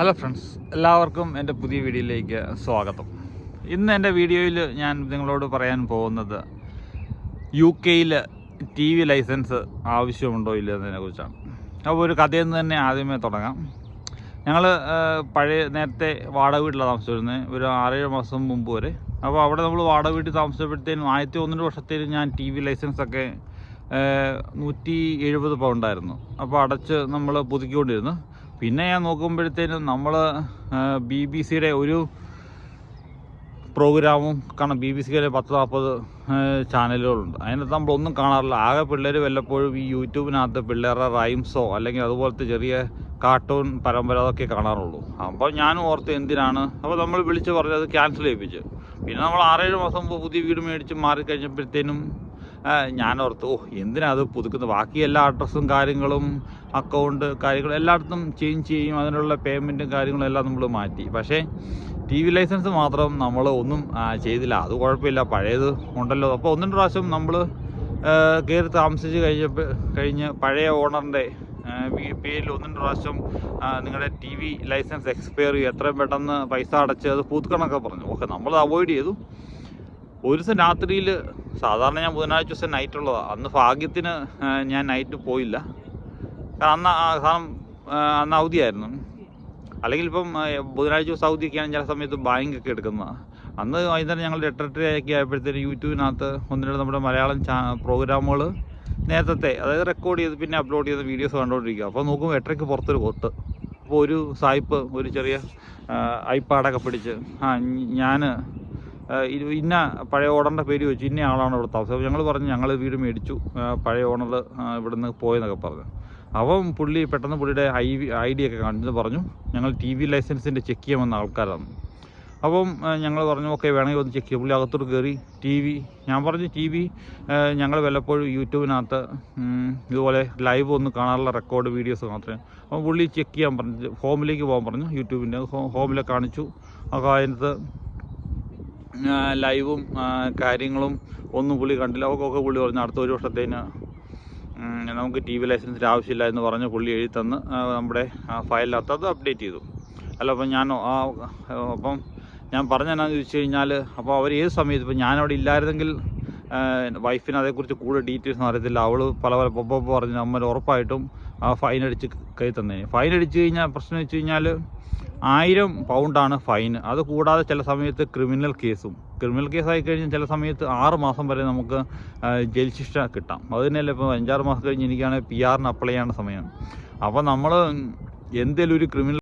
Hello friends എല്ലാവർക്കും എന്റെ പുതിയ വീഡിയോയിലേക്ക് സ്വാഗതം. ഇന്ന് എന്റെ വീഡിയോയിൽ ഞാൻ നിങ്ങളോട് പറയാൻ പോകുന്നത് യു കെയിൽ ടി വി ലൈസൻസ് ആവശ്യമുണ്ടോ ഇല്ല എന്നതിനെ കുറിച്ചാണ്. അപ്പോൾ ഒരു കഥയിൽ നിന്ന് തന്നെ ആദ്യമേ തുടങ്ങാം. ഞങ്ങൾ പഴയ നേരത്തെ വാടക വീട്ടിലാണ് താമസിച്ചിരുന്നത് ഒരു ആറേഴ് മാസം മുമ്പ് വരെ. അപ്പോൾ അവിടെ നമ്മൾ വാടക വീട്ടിൽ താമസിച്ചപ്പോഴത്തേനും ആയിരത്തി ഒന്നര വർഷത്തേനും ഞാൻ ടി വി ലൈസൻസൊക്കെ നൂറ്റി എഴുപത് പൗണ്ടായിരുന്നു. അപ്പോൾ അടച്ച് നമ്മൾ പുതുക്കിക്കൊണ്ടിരുന്നു. പിന്നെ ഞാൻ നോക്കുമ്പോഴത്തേനും നമ്മൾ ബി ബി സിയുടെ ഒരു പ്രോഗ്രാമും കാരണം ബി ബി സിയിലെ പത്ത് നാൽപ്പത് ചാനലുകളുണ്ട്. അതിനകത്ത് നമ്മളൊന്നും കാണാറില്ല. ആകെ പിള്ളേർ വല്ലപ്പോഴും ഈ യൂട്യൂബിനകത്ത് പിള്ളേരുടെ റൈംസോ അല്ലെങ്കിൽ അതുപോലത്തെ ചെറിയ കാർട്ടൂൺ പരമ്പര അതൊക്കെ കാണാറുള്ളൂ. അപ്പോൾ ഞാനും ഓർത്ത് എന്തിനാണ്? അപ്പോൾ നമ്മൾ വിളിച്ച് പറഞ്ഞത് ക്യാൻസൽ ചെയ്യിപ്പിച്ചു. പിന്നെ നമ്മൾ ആറേഴ് മാസം മുമ്പ് പുതിയ വീട് മേടിച്ച് മാറിക്കഴിഞ്ഞപ്പോഴത്തേനും ഓർത്ത് ഓ എന്തിനാ അത് പുതുക്കുന്നത്? ബാക്കി എല്ലാ അഡ്രസ്സും കാര്യങ്ങളും അക്കൗണ്ട് കാര്യങ്ങളും എല്ലായിടത്തും ചേഞ്ച് ചെയ്യും അതിനുള്ള പേയ്മെന്റും കാര്യങ്ങളും എല്ലാം നമ്മൾ മാറ്റി. പക്ഷേ ടി വി ലൈസൻസ് മാത്രം നമ്മൾ ഒന്നും ചെയ്തില്ല. അത് കുഴപ്പമില്ല. പഴയത് ഉണ്ടല്ലോ. അപ്പോൾ ഒന്നും പ്രാവശ്യം നമ്മൾ കയറി താമസിച്ച് കഴിഞ്ഞപ്പോൾ കഴിഞ്ഞ് പഴയ ഓണറിന്റെ പേരിൽ ഒന്നും പ്രാവശ്യം നിങ്ങളുടെ ടി വി ലൈസൻസ് എക്സ്പയർ ചെയ്യും എത്രയും പെട്ടെന്ന് പൈസ അടച്ച് അത് പുതുക്കണമൊക്കെ പറഞ്ഞു. ഓക്കെ നമ്മൾ അവോയ്ഡ് ചെയ്തു. ഒരു ദിവസം രാത്രിയിൽ സാധാരണ ഞാൻ ബുധനാഴ്ച ദിവസം നൈറ്റ് ഉള്ളതാണ് അന്ന് ഭാഗ്യത്തിന് ഞാൻ നൈറ്റ് പോയില്ല. കാരണം അന്ന് കാരണം അന്ന് അവധിയായിരുന്നു. അല്ലെങ്കിൽ ഇപ്പം ബുധനാഴ്ച ദിവസം അവധിയൊക്കെയാണ് ചില സമയത്ത് ബാങ്ക് ഒക്കെ എടുക്കുന്നത്. അന്ന് വൈകുന്നേരം ഞങ്ങൾ എട്ടെട്ടരയൊക്കെ ആയപ്പോഴത്തേന് യൂട്യൂബിനകത്ത് ഒന്നിനോട് നമ്മുടെ മലയാളം ചാ പ്രോഗ്രാമുകൾ നേരത്തെ അതായത് റെക്കോർഡ് ചെയ്ത് പിന്നെ അപ്ലോഡ് ചെയ്ത വീഡിയോസ് കണ്ടുകൊണ്ടിരിക്കുക അപ്പോൾ നോക്കുമ്പോൾ എട്ടരയ്ക്ക് പുറത്തൊരു കൊട്ട്. അപ്പോൾ ഒരു സായിപ്പ് ഒരു ചെറിയ ഐപ്പാഡൊക്കെ പിടിച്ച് ആ ഞാൻ ഇന്ന പഴയ ഓണറിന്റെ പേര് വെച്ച് ഇന്ന ആളാണ് ഇവിടെ താമസം ഞങ്ങൾ പറഞ്ഞു ഞങ്ങൾ വീട് മേടിച്ചു. പഴയ ഓണർ ഇവിടെ നിന്ന് പോയെന്നൊക്കെ പറഞ്ഞു. അപ്പം പുള്ളി പെട്ടെന്ന് പുള്ളിയുടെ ഐ ഐ ഡി ഒക്കെ കാണിച്ചിട്ട് പറഞ്ഞു. ഞങ്ങൾ ടി വി ലൈസൻസിന്റെ ചെക്ക് ചെയ്യാൻ വന്ന ആൾക്കാരാണ്. അപ്പം ഞങ്ങൾ പറഞ്ഞു ഓക്കെ വേണമെങ്കിൽ ഒന്ന് ചെക്ക് ചെയ്യാം. പുള്ളി അകത്തോട്ട് കയറി ടി വി ഞാൻ പറഞ്ഞു ടി വി ഞങ്ങൾ വല്ലപ്പോഴും യൂട്യൂബിനകത്ത് ഇതുപോലെ ലൈവ് ഒന്ന് കാണാനുള്ള റെക്കോർഡ് വീഡിയോസ് മാത്രമേ. അപ്പം പുള്ളി ചെക്ക് ചെയ്യാൻ പറഞ്ഞു ഹോമിലേക്ക് പോകാൻ പറഞ്ഞു യൂട്യൂബിന്റെ ഹോമിലെ കാണിച്ചു. അപ്പോൾ അതിനകത്ത് ലൈവും കാര്യങ്ങളും ഒന്നും പുള്ളി കണ്ടില്ല. ഒക്കെ പുള്ളി പറഞ്ഞു അടുത്ത ഒരു വർഷത്തേന് നമുക്ക് ടി വി ലൈസൻസിന്റെ ആവശ്യമില്ല എന്ന് പറഞ്ഞ് പുള്ളി എഴുതി തന്ന് നമ്മുടെ ഫയലിനകത്ത് അപ്ഡേറ്റ് ചെയ്തു. അല്ല അപ്പം ഞാൻ അപ്പം ഞാൻ പറഞ്ഞതെന്നാന്ന് ചോദിച്ചു കഴിഞ്ഞാൽ അപ്പോൾ അവർ ഏത് സമയത്ത് ഇപ്പം ഞാനവിടെ ഇല്ലായിരുന്നെങ്കിൽ വൈഫിന് അതേക്കുറിച്ച് കൂടുതൽ ഡീറ്റെയിൽസ് അറിയത്തില്ല. അവൾ പല പല പൊപ്പ പറഞ്ഞ് അമ്മ ഉറപ്പായിട്ടും ആ ഫൈൻ അടിച്ച് തന്നേനെ. ഫൈൻ അടിച്ച് കഴിഞ്ഞാൽ പ്രശ്നം വെച്ച് കഴിഞ്ഞാൽ ആയിരം പൗണ്ടാണ് ഫൈൻ. അത് കൂടാതെ ചില സമയത്ത് ക്രിമിനൽ കേസും. ക്രിമിനൽ കേസായി കഴിഞ്ഞാൽ ചില സമയത്ത് ആറ് മാസം വരെ നമുക്ക് ജയിൽ ശിക്ഷ കിട്ടാം. അത് തന്നെയല്ല ഇപ്പോൾ അഞ്ചാറ് മാസം കഴിഞ്ഞ് എനിക്കാണെങ്കിൽ പി ആറിന് അപ്ലൈ ചെയ്യേണ്ട സമയം. അപ്പോൾ നമ്മൾ എന്തെങ്കിലും ഒരു ക്രിമിനൽ